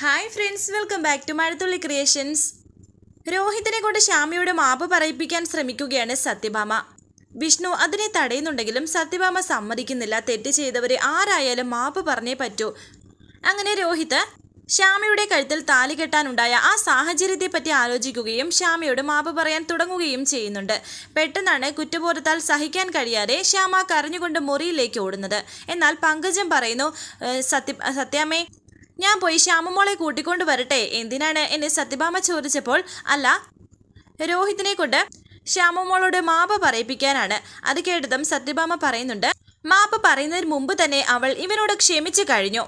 Hi friends welcome back to Mazhathulli creations രോഹിത്തിനെ കൊണ്ട് ശ്യാമിയുടെ മാപ്പ് പറയിപ്പിക്കാൻ ശ്രമിക്കുകയാണ് സത്യഭാമ. വിഷ്ണു അതിനെ തടയുന്നുണ്ടെങ്കിലും സത്യഭാമ സമ്മതിക്കുന്നില്ല. തെറ്റ് ചെയ്തവരെ ആരായാലും മാപ്പ് പറഞ്ഞേ പറ്റൂ. അങ്ങനെ രോഹിത് ശ്യാമയുടെ കഴുത്തിൽ താലി കെട്ടാനുണ്ടായ ആ സാഹചര്യത്തെപ്പറ്റി ആലോചിക്കുകയും ശ്യാമയോട് മാപ്പ് പറയാൻ തുടങ്ങുകയും ചെയ്യുന്നുണ്ട്. പെട്ടെന്നാണ് കുറ്റബോധത്താൽ സഹിക്കാൻ കഴിയാതെ ശ്യാമ കരഞ്ഞുകൊണ്ട് മുറിയിലേക്ക് ഓടുന്നത്. എന്നാൽ പങ്കജം പറയുന്നു "ഏഹ്, സത്യ സത്യാമ്മേ ഞാൻ പോയി ശ്യാമമോളെ കൂട്ടിക്കൊണ്ട് വരട്ടെ. എന്തിനാണ് എന്നെ സത്യഭാമ ചോദിച്ചപ്പോൾ? അല്ല രോഹിതിനെ കൊണ്ട് ശ്യാമമോളോട് മാപ്പ പറയിപ്പിക്കാനാണ്. അത് കേട്ടതും സത്യഭാമ പറയുന്നുണ്ട് മാപ്പ പറയുന്നതിന് മുമ്പ് തന്നെ അവൾ ഇവനോട് ക്ഷമിച്ചു കഴിഞ്ഞു.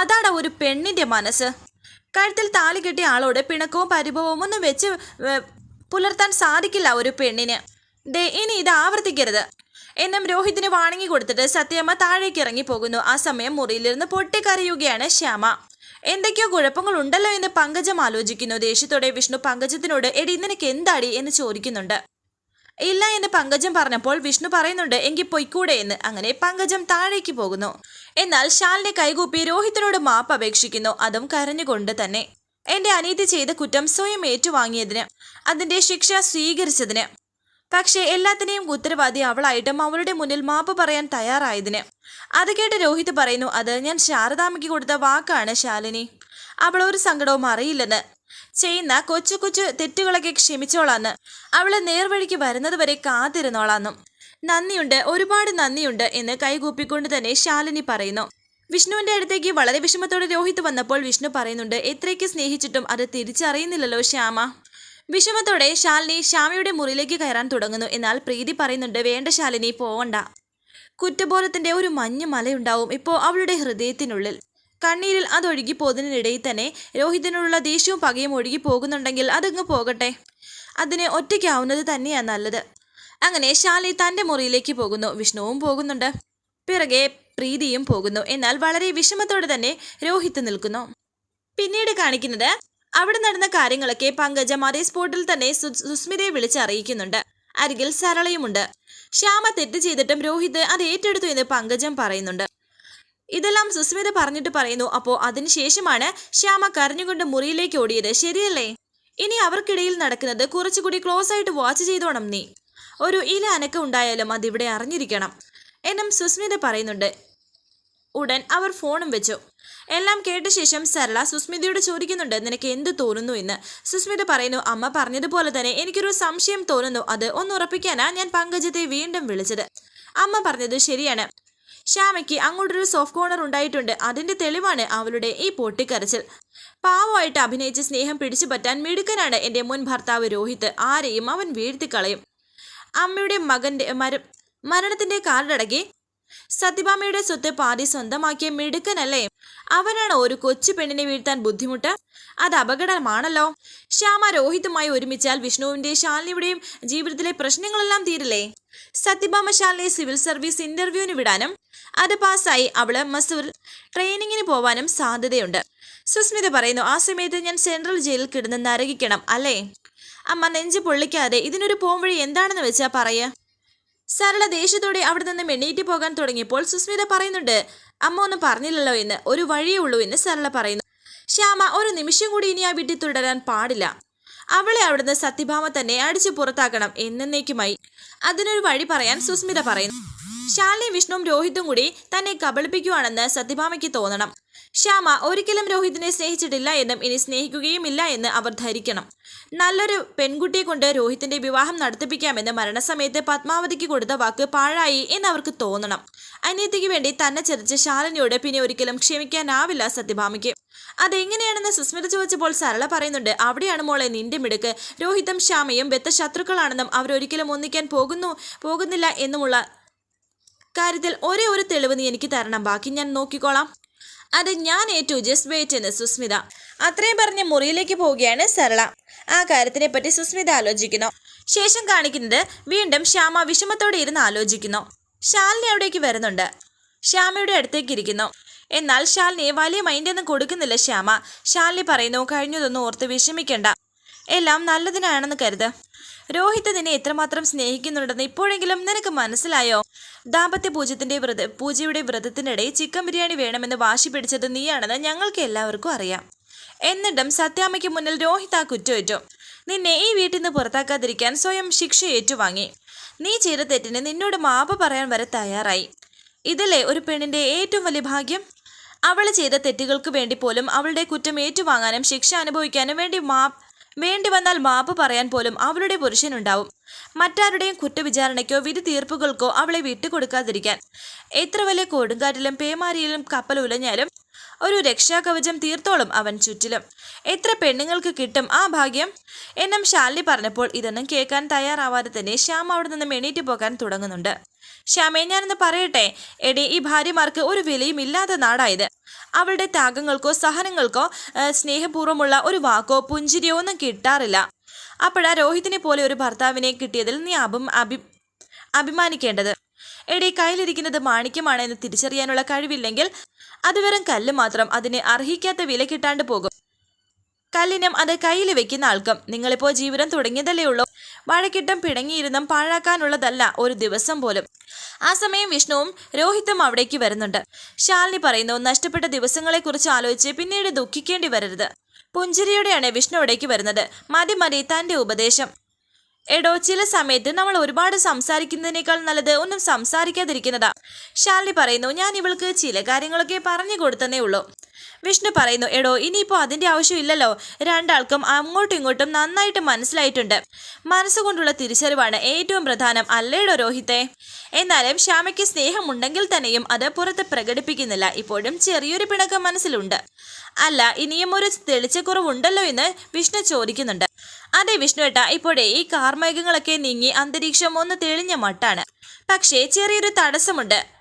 അതാണ് ഒരു പെണ്ണിന്റെ മനസ്സ്. കഴുത്തിൽ താലി കെട്ടിയ ആളോട് പിണക്കവും പരിഭവവും ഒന്നും വെച്ച് പുലർത്താൻ സാധിക്കില്ല ഒരു പെണ്ണിന്. ദേ ഇനി ഇത് ആവർത്തിക്കരുത്. എന്നും രോഹിതിന് വാണങ്ങി കൊടുത്തിട്ട് സത്യമ്മ താഴേക്ക് ഇറങ്ങി പോകുന്നു ആ സമയം മുറിയിലിരുന്ന് പൊട്ടിക്കരയുകയാണ് ശ്യാമ. എന്തൊക്കെയോ കുഴപ്പങ്ങൾ ഉണ്ടല്ലോ എന്ന് പങ്കജം ആലോചിക്കുന്നു. ദേഷ്യത്തോടെ വിഷ്ണു പങ്കജത്തിനോട് എടി നിനക്ക് എന്താടി? എന്ന് ചോദിക്കുന്നുണ്ട്. ഇല്ല എന്ന് പങ്കജം പറഞ്ഞപ്പോൾ വിഷ്ണു പറയുന്നുണ്ട് എങ്കിൽ പൊയ്ക്കൂടെ എന്ന്. അങ്ങനെ പങ്കജം താഴേക്ക് പോകുന്നു. എന്നാൽ ശാലിനെ കൈകൂപ്പി രോഹിത്തിനോട് മാപ്പ് അപേക്ഷിക്കുന്നു. അതും കരഞ്ഞുകൊണ്ട് തന്നെ. എന്റെ അനീതി ചെയ്ത കുറ്റം സ്വയം ഏറ്റുവാങ്ങിയതിന് അതിന്റെ ശിക്ഷ സ്വീകരിച്ചതിന് പക്ഷേ എല്ലാത്തിനെയും ഉത്തരവാദി അവളായിട്ടും അവളുടെ മുന്നിൽ മാപ്പ് പറയാൻ തയ്യാറായതിന്. അത് കേട്ട് രോഹിത് പറയുന്നു അത് ഞാൻ ശാരദാമ്മയ്ക്ക് കൊടുത്ത വാക്കാണ് ശാലിനി. അവൾ ഒരു സങ്കടവും അറിയില്ലെന്ന്. ചെയ്യുന്ന കൊച്ചു കൊച്ചു തെറ്റുകളൊക്കെ ക്ഷമിച്ചോളാന്ന്. അവൾ നേർവഴിക്ക് വരുന്നത് വരെ കാത്തിരുന്നോളാന്നും. നന്ദിയുണ്ട് ഒരുപാട് നന്ദിയുണ്ട് എന്ന് കൈകൂപ്പിക്കൊണ്ട് തന്നെ ശാലിനി പറയുന്നു. വിഷ്ണുവിന്റെ അടുത്തേക്ക് വളരെ വിഷമത്തോടെ രോഹിത് വന്നപ്പോൾ വിഷ്ണു പറയുന്നുണ്ട് എത്രയ്ക്ക് സ്നേഹിച്ചിട്ടും അത് തിരിച്ചറിയുന്നില്ലല്ലോ ശ്യാമ. വിഷമത്തോടെ ശാലിനി ശ്യാമയുടെ മുറിയിലേക്ക് കയറാൻ തുടങ്ങുന്നു. എന്നാൽ പ്രീതി പറയുന്നുണ്ട് വേണ്ട ശാലിനി പോവണ്ട. കുറ്റബോധത്തിന്റെ ഒരു മഞ്ഞ മലയുണ്ടാവും ഇപ്പോൾ അവളുടെ ഹൃദയത്തിനുള്ളിൽ. കണ്ണീരിൽ അതൊഴുകി പോകുന്നതിനിടയിൽ തന്നെ രോഹിതിനോടുള്ള ദേഷ്യവും പകയും ഒഴുകി പോകുന്നുണ്ടെങ്കിൽ അതങ്ങ് പോകട്ടെ. അതിന് ഒറ്റയ്ക്കാവുന്നത് തന്നെയാണ് നല്ലത്. അങ്ങനെ ശാലി തന്റെ മുറിയിലേക്ക് പോകുന്നു. വിഷ്ണുവും പോകുന്നുണ്ട്. പിറകെ പ്രീതിയും പോകുന്നു. എന്നാൽ വളരെ വിഷമത്തോടെ തന്നെ രോഹിത് നിൽക്കുന്നു. പിന്നീട് കാണിക്കുന്നത് അവിടെ നടന്ന കാര്യങ്ങളൊക്കെ പങ്കജം അതേ സ്പോട്ടിൽ തന്നെ സുസ്മിതയെ വിളിച്ച് അറിയിക്കുന്നുണ്ട് അരികിൽ സരളയുമുണ്ട്. ശ്യാമ തെറ്റ് ചെയ്തിട്ടും രോഹിത് അത് ഏറ്റെടുത്തു എന്ന് പങ്കജം പറയുന്നുണ്ട്. ഇതെല്ലാം സുസ്മിത പറഞ്ഞിട്ട് പറയുന്നു. അപ്പോൾ അതിനുശേഷമാണ് ശ്യാമ കരഞ്ഞുകൊണ്ട് മുറിയിലേക്ക് ഓടിയത്. ശരിയല്ലേ? ഇനി അവർക്കിടയിൽ നടക്കുന്നത് കുറച്ചുകൂടി ക്ലോസ് ആയിട്ട് വാച്ച് ചെയ്തോണം നീ. ഒരു ഇല അനക്കം ഉണ്ടായാലും അതിവിടെ അറിഞ്ഞിരിക്കണം. എന്നും സുസ്മിത പറയുന്നുണ്ട്. ഉടൻ അവർ ഫോണും വെച്ചു. എല്ലാം കേട്ട ശേഷം സരള സുസ്മിതയോട് ചോദിക്കുന്നുണ്ട് നിനക്ക് എന്ത് തോന്നുന്നു എന്ന്? സുസ്മിത പറയുന്നു അമ്മ പറഞ്ഞതുപോലെ തന്നെ എനിക്കൊരു സംശയം തോന്നുന്നു. അത് ഒന്ന് ഉറപ്പിക്കാനാ ഞാൻ പങ്കജത്തെ വീണ്ടും വിളിച്ചത്. അമ്മ പറഞ്ഞത് ശരിയാണ്. ശ്യാമയ്ക്ക് അങ്ങോട്ടൊരു സോഫ്റ്റ് കോർണർ ഉണ്ടായിട്ടുണ്ട്. അതിന്റെ തെളിവാണ് അവളുടെ ഈ പൊട്ടിക്കരച്ചിൽ. പാവമായിട്ട് അഭിനയിച്ച് സ്നേഹം പിടിച്ചു പറ്റാൻ മിടുക്കനാണ് എന്റെ മുൻ ഭർത്താവ് രോഹിത്. ആരെയും അവൻ വീഴ്ത്തിക്കളയും. അമ്മയുടെ മകന്റെ മര മരണത്തിന്റെ കാർഡടക്കി സത്യഭാമയുടെ സ്വത്ത് പാതി സ്വന്തമാക്കിയ മിടുക്കനല്ലേ? അവനാണ് ഒരു കൊച്ചു പെണ്ണിനെ വീഴ്ത്താൻ ബുദ്ധിമുട്ട്. അത് അപകടമാണല്ലോ. ശ്യാമ രോഹിതുമായി ഒരുമിച്ചാൽ വിഷ്ണുവിന്റെ ശാലിനിയുടെയും ജീവിതത്തിലെ പ്രശ്നങ്ങളെല്ലാം തീരില്ലേ? സത്യഭാമ ശാലിനെ സിവിൽ സർവീസ് ഇന്റർവ്യൂവിന് വിടാനും അത് പാസ്സായി അവൾ മസൂർ ട്രെയിനിങ്ങിന് പോവാനും സാധ്യതയുണ്ട്. സുസ്മിത പറയുന്നു ആ സമയത്ത് ഞാൻ സെൻട്രൽ ജയിലിൽ കിടന്ന് നരകിക്കണം അല്ലേ? അമ്മ നെഞ്ച് പൊള്ളിക്കാതെ ഇതിനൊരു പോംവഴി എന്താണെന്ന് വെച്ചാൽ പറയ. സരള ദേഷ്യത്തോടെ അവിടെ നിന്ന് എണ്ണീറ്റ് പോകാൻ തുടങ്ങിയപ്പോൾ സുസ്മിത പറയുന്നുണ്ട് അമ്മ ഒന്നും പറഞ്ഞില്ലല്ലോ എന്ന് ഒരു വഴിയേ ഉള്ളൂ എന്ന് സരള പറയുന്നു. ശ്യാമ ഒരു നിമിഷം കൂടി ഇനി ആ വീട്ടിൽ തുടരാൻ പാടില്ല. അവളെ അവിടുന്ന് സത്യഭാമ തന്നെ അടിച്ചു പുറത്താക്കണം എന്നേക്കുമായി. അതിനൊരു വഴി പറയാൻ സുസ്മിത പറയുന്നു. ശാലിനി വിഷ്ണുവും രോഹിതും കൂടി തന്നെ കബളിപ്പിക്കുവാണെന്ന് സത്യഭാമയ്ക്ക് തോന്നണം. ശ്യാമ ഒരിക്കലും രോഹിതിനെ സ്നേഹിച്ചിട്ടില്ല എന്നും ഇനി സ്നേഹിക്കുകയുമില്ല എന്ന് അവർ ധരിക്കണം. നല്ലൊരു പെൺകുട്ടിയെ കൊണ്ട് രോഹിത്തിന്റെ വിവാഹം നടത്തിപ്പിക്കാമെന്ന് മരണസമയത്ത് പത്മാവതിക്ക് കൊടുത്ത വാക്ക് പാഴായി എന്ന് അവർക്ക് തോന്നണം. അനിയത്തിക്ക് വേണ്ടി തന്നെ ചതിച്ച ശാലിനിയോട് പിന്നെ ഒരിക്കലും ക്ഷമിക്കാനാവില്ല സത്യഭാമയ്ക്ക്. അതെങ്ങനെയാണെന്ന് സുസ്മിത ചോദിച്ചപ്പോൾ സരള പറയുന്നുണ്ട് അവിടെയാണ് മോളെ നിന്റെ മിടുക്ക്. രോഹിതും ശ്യാമയും ബെത്ത ശത്രുക്കളാണെന്നും അവരൊരിക്കലും ഒന്നിക്കാൻ പോകുന്നു പോകുന്നില്ല എന്നുമുള്ള കാര്യത്തിൽ ഒരേ ഒരു തെളിവ് നീ എനിക്ക് തരണം. ബാക്കി ഞാൻ നോക്കിക്കോളാം. അത് ഞാൻ ഏറ്റു ജസ്റ്റ് വെയിറ്റ് എന്ന് സുസ്മിത. അത്രയും പറഞ്ഞ് മുറിയിലേക്ക് പോവുകയാണ് സരള. ആ കാര്യത്തിനെ പറ്റി സുസ്മിത ആലോചിക്കുന്നു. ശേഷം കാണിക്കുന്നത് വീണ്ടും ശ്യാമ വിഷമത്തോടെ ഇരുന്ന് ആലോചിക്കുന്നു. ശാലിനി അവിടേക്ക് വരുന്നുണ്ട്. ശ്യാമയുടെ അടുത്തേക്ക് ഇരിക്കുന്നു. എന്നാൽ ശാലിനിയെ വലിയ മൈൻഡൊന്നും കൊടുക്കുന്നില്ല ശ്യാമ. ശാലിനി പറയുന്നു കഴിഞ്ഞതൊന്നും ഓർത്ത് വിഷമിക്കണ്ട. എല്ലാം നല്ലതിനാണെന്ന് കരുത്. രോഹിത് നിന്നെ എത്രമാത്രം സ്നേഹിക്കുന്നുണ്ടെന്ന് ഇപ്പോഴെങ്കിലും നിനക്ക് മനസ്സിലായോ? ദാമ്പത്യ പൂജത്തിന്റെ വ്രത പൂജയുടെ വ്രതത്തിനിടെ ചിക്കൻ ബിരിയാണി വേണമെന്ന് വാശി പിടിച്ചത് നീയാണെന്ന് ഞങ്ങൾക്ക് എല്ലാവർക്കും അറിയാം. എന്നിട്ടും സത്യാമ്മയ്ക്ക് മുന്നിൽ രോഹിത് ആ കുറ്റമേറ്റു. നിന്നെ ഈ വീട്ടിൽ നിന്ന് പുറത്താക്കാതിരിക്കാൻ സ്വയം ശിക്ഷ ഏറ്റുവാങ്ങി. നീ ചെയ്ത തെറ്റിന് നിന്നോട് മാപ്പ് പറയാൻ വരെ തയ്യാറായി. ഇതല്ലേ ഒരു പെണ്ണിന്റെ ഏറ്റവും വലിയ ഭാഗ്യം? അവൾ ചെയ്ത തെറ്റുകൾക്ക് വേണ്ടി പോലും അവളുടെ കുറ്റം ഏറ്റുവാങ്ങാനും ശിക്ഷ അനുഭവിക്കാനും വേണ്ടി മാ വേണ്ടി വന്നാൽ മാപ്പ് പറയാൻ പോലും അവളുടെ പുരുഷനുണ്ടാവും. മറ്റാരുടെയും കുറ്റവിചാരണയ്ക്കോ വിധി തീർപ്പുകൾക്കോ അവളെ വിട്ടുകൊടുക്കാതിരിക്കാൻ. എത്ര വലിയ കൊടുങ്കാറ്റിലും പേമാരിയിലും കപ്പൽ ഉലഞ്ഞാലും ഒരു രക്ഷാകവചം തീർത്തോളും അവൻ ചുറ്റിലും. എത്ര പെണ്ണുങ്ങൾക്ക് കിട്ടും ആ ഭാഗ്യം? എന്നും ശാലിനി പറഞ്ഞപ്പോൾ ഇതൊന്നും കേൾക്കാൻ തയ്യാറാവാതെ തന്നെ ശ്യാം അവിടെ നിന്ന് എണീറ്റ് പോകാൻ തുടങ്ങുന്നുണ്ട്. ശ്യാമേ ഞാനൊന്ന് പറയട്ടെ? എടി ഈ ഭാര്യമാർക്ക് ഒരു വിലയും ഇല്ലാത്ത നാടായത്. അവളുടെ ത്യാഗങ്ങൾക്കോ സഹനങ്ങൾക്കോ സ്നേഹപൂർവമുള്ള ഒരു വാക്കോ പുഞ്ചിരിയോ ഒന്നും കിട്ടാറില്ല. അപ്പോഴാ രോഹിതിനെ പോലെ ഒരു ഭർത്താവിനെ കിട്ടിയതിൽ നീ അഭി അഭിമാനിക്കേണ്ടത്. എടി കയ്യിലിരിക്കുന്നത് മാണിക്യമാണ് എന്ന് തിരിച്ചറിയാനുള്ള കഴിവില്ലെങ്കിൽ അത് വെറും കല്ല് മാത്രം. അതിനെ അർഹിക്കാത്ത വില കിട്ടാണ്ട് പോകും. കല്ലിനും അത് കയ്യിൽ വെക്കുന്ന ആൾക്കും. നിങ്ങളിപ്പോൾ ജീവിതം തുടങ്ങിയതല്ലേ ഉള്ളൂ. വഴക്കിട്ടും പിടങ്ങിയിരുന്നും പാഴാക്കാനുള്ളതല്ല ഒരു ദിവസം പോലും. ആ സമയം വിഷ്ണുവും രോഹിത്തും അവിടേക്ക് വരുന്നുണ്ട്. ശാലിനി പറയുന്നു നഷ്ടപ്പെട്ട ദിവസങ്ങളെ കുറിച്ച് ആലോചിച്ച് പിന്നീട് ദുഃഖിക്കേണ്ടി വരരുത്. പുഞ്ചിരിയോടെയാണ് വിഷ്ണു അവിടേക്ക് വരുന്നത്. മതി മതി തന്റെ ഉപദേശം. എടോ ചില സമയത്ത് നമ്മൾ ഒരുപാട് സംസാരിക്കുന്നതിനേക്കാൾ നല്ലത് ഒന്നും സംസാരിക്കാതിരിക്കുന്നതാ. ശാലിനി പറയുന്നു ഞാൻ ഇവൾക്ക് ചില കാര്യങ്ങളൊക്കെ പറഞ്ഞു കൊടുത്തന്നേ ഉള്ളൂ. വിഷ്ണു പറയുന്നു എടോ ഇനിയിപ്പോൾ അതിന്റെ ആവശ്യമില്ലല്ലോ. രണ്ടാൾക്കും അങ്ങോട്ടും ഇങ്ങോട്ടും നന്നായിട്ട് മനസ്സിലായിട്ടുണ്ട്. മനസ്സുകൊണ്ടുള്ള തിരിച്ചറിവാണ് ഏറ്റവും പ്രധാനം അല്ലേടോ രോഹിത്തെ? എന്നാലും ശ്യാമയ്ക്ക് സ്നേഹമുണ്ടെങ്കിൽ തന്നെയും അത് പുറത്ത് പ്രകടിപ്പിക്കുന്നില്ല. ഇപ്പോഴും ചെറിയൊരു പിണക്കം മനസ്സിലുണ്ട്. അല്ല ഇനിയും ഒരു തെളിച്ചക്കുറവുണ്ടല്ലോ എന്ന് വിഷ്ണു ചോദിക്കുന്നുണ്ട്. അതെ വിഷ്ണുവേട്ട ഇപ്പോഴേ ഈ കാർമേഘങ്ങളൊക്കെ നീങ്ങി അന്തരീക്ഷം ഒന്ന് തെളിഞ്ഞ മട്ടാണ്. പക്ഷേ ചെറിയൊരു തടസ്സമുണ്ട്.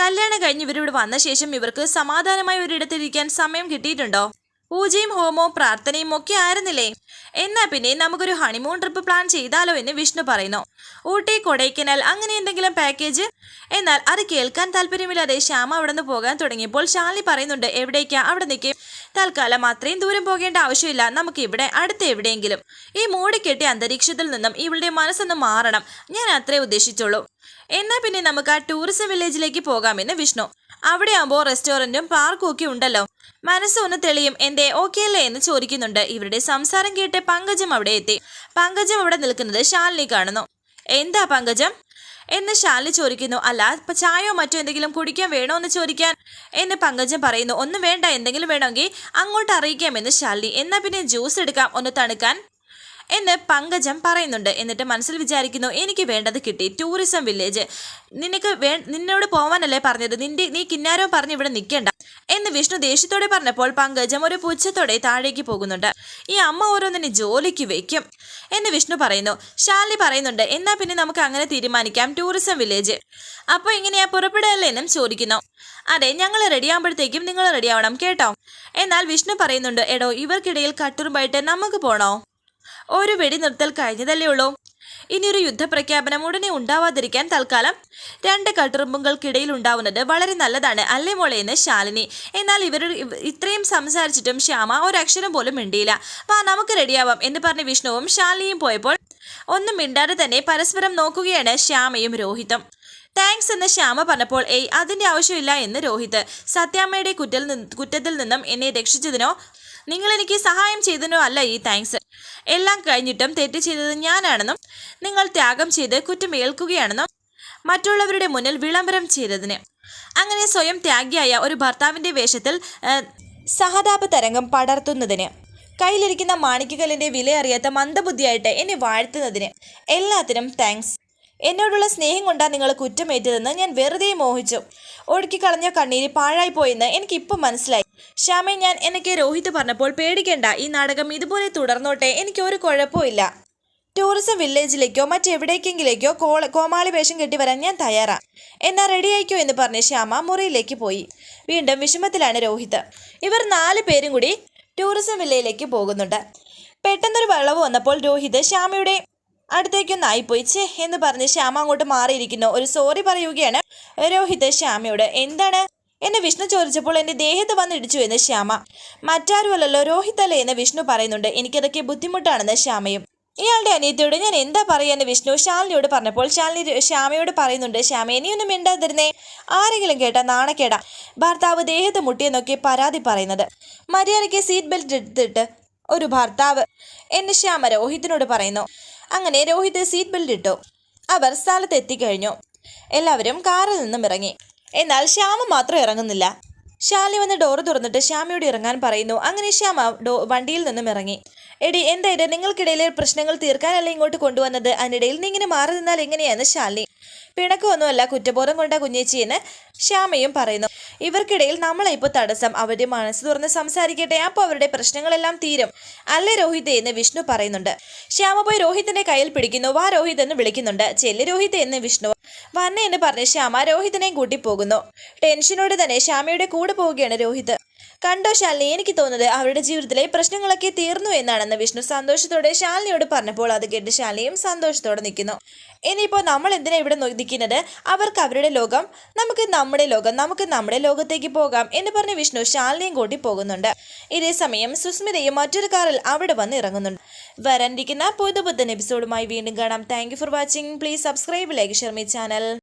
കല്യാണം കഴിഞ്ഞ് ഇവരിവിടെ വന്ന ശേഷം ഇവർക്ക് സമാധാനമായ ഒരിടത്തിരിക്കാൻ സമയം കിട്ടിയിട്ടുണ്ടോ? പൂജയും ഹോമവും പ്രാർത്ഥനയും ഒക്കെ ആയിരുന്നില്ലേ? എന്നാ പിന്നെ നമുക്കൊരു ഹണിമൂൺ ട്രിപ്പ് പ്ലാൻ ചെയ്താലോ എന്ന് വിഷ്ണു പറയുന്നു. ഊട്ടി കൊടൈക്കനാൽ അങ്ങനെ എന്തെങ്കിലും പാക്കേജ് എന്നാൽ അത് കേൾക്കാൻ താല്പര്യമില്ലാതെ ശ്യാമ അവിടെ നിന്ന് പോകാൻ തുടങ്ങിയപ്പോൾ ഷാലി പറയുന്നുണ്ട് എവിടേക്കാ? അവിടെ നിൽക്കും തൽക്കാലം അത്രയും ദൂരം പോകേണ്ട ആവശ്യമില്ല. നമുക്ക് ഇവിടെ അടുത്ത് എവിടെയെങ്കിലും. ഈ മൂടിക്കെട്ടിയ അന്തരീക്ഷത്തിൽ നിന്നും ഇവളുടെ മനസ്സൊന്ന് മാറണം. ഞാൻ അത്രേ ഉദ്ദേശിച്ചുള്ളൂ. എന്നാ പിന്നെ നമുക്ക് ആ ടൂറിസം വില്ലേജിലേക്ക് പോകാമെന്ന് വിഷ്ണു. അവിടെ ആകുമ്പോൾ റെസ്റ്റോറന്റും പാർക്കും ഒക്കെ ഉണ്ടല്ലോ. മനസ്സൊന്ന് തെളിയും എന്തേ ഓക്കെ അല്ലേ എന്ന് ചോദിക്കുന്നുണ്ട്. ഇവരുടെ സംസാരം കേട്ട് പങ്കജം അവിടെ എത്തി. പങ്കജം അവിടെ നിൽക്കുന്നത് ശാലിനി കാണുന്നു. എന്താ പങ്കജം? എന്ന് ശാലി ചോദിക്കുന്നു. അല്ല ഇപ്പൊ ചായയോ മറ്റോ എന്തെങ്കിലും കുടിക്കാൻ വേണോ എന്ന് ചോദിക്കാൻ? എന്ന് പങ്കജം പറയുന്നു. ഒന്നും വേണ്ട എന്തെങ്കിലും വേണമെങ്കിൽ അങ്ങോട്ട് അറിയിക്കാമെന്ന് ശാലിനി. എന്നാൽ പിന്നെ ജ്യൂസ് എടുക്കാം ഒന്ന് തണുക്കാൻ. എന്ന് പങ്കജം പറയുന്നുണ്ട്. എന്നിട്ട് മനസ്സിൽ വിചാരിക്കുന്നു എനിക്ക് വേണ്ടത് കിട്ടി. ടൂറിസം വില്ലേജ് നിനക്ക് വേ നിന്നോട് പോവാനല്ലേ പറഞ്ഞത്? നിന്റെ നീ കിന്നാരോ പറഞ്ഞ് ഇവിടെ നിൽക്കേണ്ട എന്ന് വിഷ്ണു ദേഷ്യത്തോടെ പറഞ്ഞപ്പോൾ പങ്കജം ഒരു പുച്ഛത്തോടെ താഴേക്ക് പോകുന്നുണ്ട്. ഈ അമ്മ ഓരോന്നിന് ജോലിക്ക് വയ്ക്കും എന്ന് വിഷ്ണു പറയുന്നു. ശാലി പറയുന്നുണ്ട് എന്നാൽ പിന്നെ നമുക്ക് അങ്ങനെ തീരുമാനിക്കാം. ടൂറിസം വില്ലേജ് അപ്പോൾ ഇങ്ങനെയാ പുറപ്പെടുകയല്ലേ എന്നും ചോദിക്കുന്നു. അതെ ഞങ്ങൾ റെഡിയാകുമ്പോഴത്തേക്കും നിങ്ങൾ റെഡിയാവണം കേട്ടോ? എന്നാൽ വിഷ്ണു പറയുന്നുണ്ട് എടോ ഇവർക്കിടയിൽ കട്ടുറുമ്പായിട്ട് നമുക്ക് പോണോ? ഒരു വെടി നിർത്തൽ കഴിഞ്ഞതല്ലേ ഉള്ളൂ. ഇനിയൊരു യുദ്ധപ്രഖ്യാപനം ഉടനെ ഉണ്ടാവാതിരിക്കാൻ തൽക്കാലം രണ്ട് കട്ടുറുമ്പുകൾക്കിടയിൽ ഉണ്ടാവുന്നത് വളരെ നല്ലതാണ് അല്ലേ മോളെ എന്ന് ശാലിനി. എന്നാൽ ഇവർ ഇവ- ഇത്രയും സംസാരിച്ചിട്ടും ശ്യാമ ഒരക്ഷരം പോലും മിണ്ടിയില്ല. വാ നമുക്ക് റെഡിയാവാം എന്ന് പറഞ്ഞ് വിഷ്ണുവും ശാലിനിയും പോയപ്പോൾ ഒന്നും മിണ്ടാതെ തന്നെ പരസ്പരം നോക്കുകയാണ് ശ്യാമയും രോഹിതും താങ്ക്സ് എന്ന് ശ്യാമ പറഞ്ഞപ്പോൾ ഏയ് അതിന്റെ ആവശ്യമില്ല എന്ന് രോഹിത് സത്യാമ്മയുടെ കുറ്റൽ കുറ്റത്തിൽ നിന്നും എന്നെ രക്ഷിച്ചതിനോ നിങ്ങൾ എനിക്ക് സഹായം ചെയ്തതിനോ അല്ല ഈ താങ്ക്സ് എല്ലാം കഴിഞ്ഞിട്ടും തെറ്റ് ചെയ്തത് ഞാനാണെന്നും നിങ്ങൾ ത്യാഗം ചെയ്ത് കുറ്റം ഏൽക്കുകയാണെന്നും മറ്റുള്ളവരുടെ മുന്നിൽ വിളംബരം ചെയ്തതിന്. അങ്ങനെ സ്വയം ത്യാഗിയായ ഒരു ഭർത്താവിന്റെ വേഷത്തിൽ സഹതാപ തരംഗം പടർത്തുന്നതിന് കയ്യിലിരിക്കുന്ന വില അറിയാത്ത മന്ദബുദ്ധിയായിട്ട് എന്നെ വാഴ്ത്തുന്നതിന് എല്ലാത്തിനും താങ്ക്സ് എന്നോടുള്ള സ്നേഹം കൊണ്ടാണ് നിങ്ങൾ കുറ്റമേറ്റതെന്ന് ഞാൻ വെറുതെ മോഹിച്ചു. ഒഴുക്കിക്കളഞ്ഞ കണ്ണീര് പാഴായി പോയെന്ന് എനിക്കിപ്പം മനസ്സിലായി. ശ്യാമെ ഞാൻ എനിക്ക് രോഹിത് പറഞ്ഞപ്പോൾ പേടിക്കേണ്ട. ഈ നാടകം ഇതുപോലെ തുടർന്നോട്ടെ എനിക്ക് ഒരു കുഴപ്പമില്ല ടൂറിസം വില്ലേജിലേക്കോ മറ്റെവിടേക്കെങ്കിലേക്കോ കോള കോമാളി വേഷം കെട്ടി വരാൻ ഞാൻ തയ്യാറാണ് എന്നാ റെഡിയായിക്കോ എന്ന് പറഞ്ഞ് ശ്യാമ മുറിയിലേക്ക് പോയി. വീണ്ടും വിഷമത്തിലാണ് രോഹിത്. ഇവർ നാല് പേരും കൂടി ടൂറിസം വില്ലയിലേക്ക് പോകുന്നുണ്ട്. പെട്ടെന്നൊരു വെള്ളവ് വന്നപ്പോൾ രോഹിത് ശ്യാമയുടെ അടുത്തേക്കൊന്നായിപ്പോയി. ഛേ എന്ന് പറഞ്ഞ് ശ്യാമ അങ്ങോട്ട് മാറിയിരിക്കുന്നു. ഒരു സോറി പറയുകയാണ് രോഹിത് ശ്യാമയോട്. എന്താണ്? എന്ന് വിഷ്ണു ചോദിച്ചപ്പോൾ എന്റെ ദേഹത്ത് വന്നിടിച്ചു എന്ന് ശ്യാമ. മറ്റാരുമല്ലല്ലോ രോഹിത് അല്ലേ എന്ന് വിഷ്ണു പറയുന്നുണ്ട്. എനിക്കതൊക്കെ ബുദ്ധിമുട്ടാണെന്ന് ശ്യാമയും. ഇയാളുടെ അനിയത്തിയോട് ഞാൻ എന്താ പറയാന്ന് വിഷ്ണു ശാലിനിയോട് പറഞ്ഞപ്പോൾ ശാലിനി ശ്യാമയോട് പറയുന്നുണ്ട് ശ്യാമ ഇനിയൊന്നും മിണ്ടാതിരുന്നേ. ആരെങ്കിലും കേട്ടാ നാണക്കേടാ. ഭർത്താവ് ദേഹത്ത് മുട്ടിയെന്നൊക്കെ പരാതി പറയുന്നത്. മര്യാദയ്ക്ക് സീറ്റ് ബെൽറ്റ് എടുത്തിട്ട് ഒരു ഭർത്താവ്. എന്ന് ശ്യാമ രോഹിത്തിനോട് പറയുന്നു. അങ്ങനെ രോഹിത് സീറ്റ് ബെൽറ്റ് ഇട്ടു. അവർ സ്ഥലത്ത് എത്തിക്കഴിഞ്ഞു. എല്ലാവരും കാറിൽ നിന്നും ഇറങ്ങി. എന്നാൽ ശ്യാമ മാത്രം ഇറങ്ങുന്നില്ല. ശാലി വന്ന് ഡോറ് തുറന്നിട്ട് ശ്യാമയോട് ഇറങ്ങാൻ പറയുന്നു. അങ്ങനെ ശ്യാമ ഡോ വണ്ടിയിൽ നിന്നും ഇറങ്ങി. എടി എന്തായാലും നിങ്ങൾക്കിടയിലെ പ്രശ്നങ്ങൾ തീർക്കാനല്ല ഇങ്ങോട്ട് കൊണ്ടുവന്നത്? അതിനിടയിൽ നീ ഇങ്ങനെ മാറി നിന്നാൽ എങ്ങനെയാണ് ശാലിനി പിണക്കമൊന്നുമല്ല കുറ്റബോധം കൊണ്ട കുഞ്ഞേച്ചിയെന്ന് ശ്യാമയും പറയുന്നു. ഇവർക്കിടയിൽ നമ്മളെ ഇപ്പോൾ തടസ്സം അവരുടെ മനസ്സ് തുറന്ന് സംസാരിക്കട്ടെ അപ്പോൾ അവരുടെ പ്രശ്നങ്ങളെല്ലാം തീരും. അല്ലേ രോഹിത് എന്ന് വിഷ്ണു പറയുന്നുണ്ട്. ശ്യാമ പോയി രോഹിതിന്റെ കയ്യിൽ പിടിക്കുന്നു. വാ രോഹിത് എന്ന് വിളിക്കുന്നുണ്ട്. ചെല്ലു രോഹിത് എന്ന് വിഷ്ണു വന്നെ എന്ന് പറഞ്ഞ് ശ്യാമ രോഹിതിനെയും കൂട്ടി പോകുന്നു ടെൻഷനോട് തന്നെ ശ്യാമയുടെ കൂടെ പോവുകയാണ് രോഹിത്. കണ്ടോ ശാലിനി? എനിക്ക് തോന്നുന്നത് അവരുടെ ജീവിതത്തിലെ പ്രശ്നങ്ങളൊക്കെ തീർന്നു എന്നാണെന്ന് വിഷ്ണു സന്തോഷത്തോടെ ശാലിനിയോട് പറഞ്ഞപ്പോൾ അത് കേട്ട് ശാലിനിയും സന്തോഷത്തോടെ നിൽക്കുന്നു. ഇനിയിപ്പോൾ നമ്മൾ എന്തിനാ ഇവിടെ നിൽക്കുന്നത്? അവർക്ക് അവരുടെ ലോകം നമുക്ക് നമ്മുടെ ലോകം നമുക്ക് നമ്മുടെ ലോകത്തേക്ക് പോകാം എന്ന് പറഞ്ഞ് വിഷ്ണു ശാലിനിയും കൂട്ടി പോകുന്നുണ്ട്. ഇതേ സമയം സുസ്മിതയും മറ്റൊരു കാറിൽ അവിടെ വന്ന് ഇറങ്ങുന്നുണ്ട്. വരാനിരിക്കുന്ന പുതുപുത്തൻ എപ്പിസോഡുമായി വീണ്ടും കാണാം. Thank for watching please subscribe like share my channel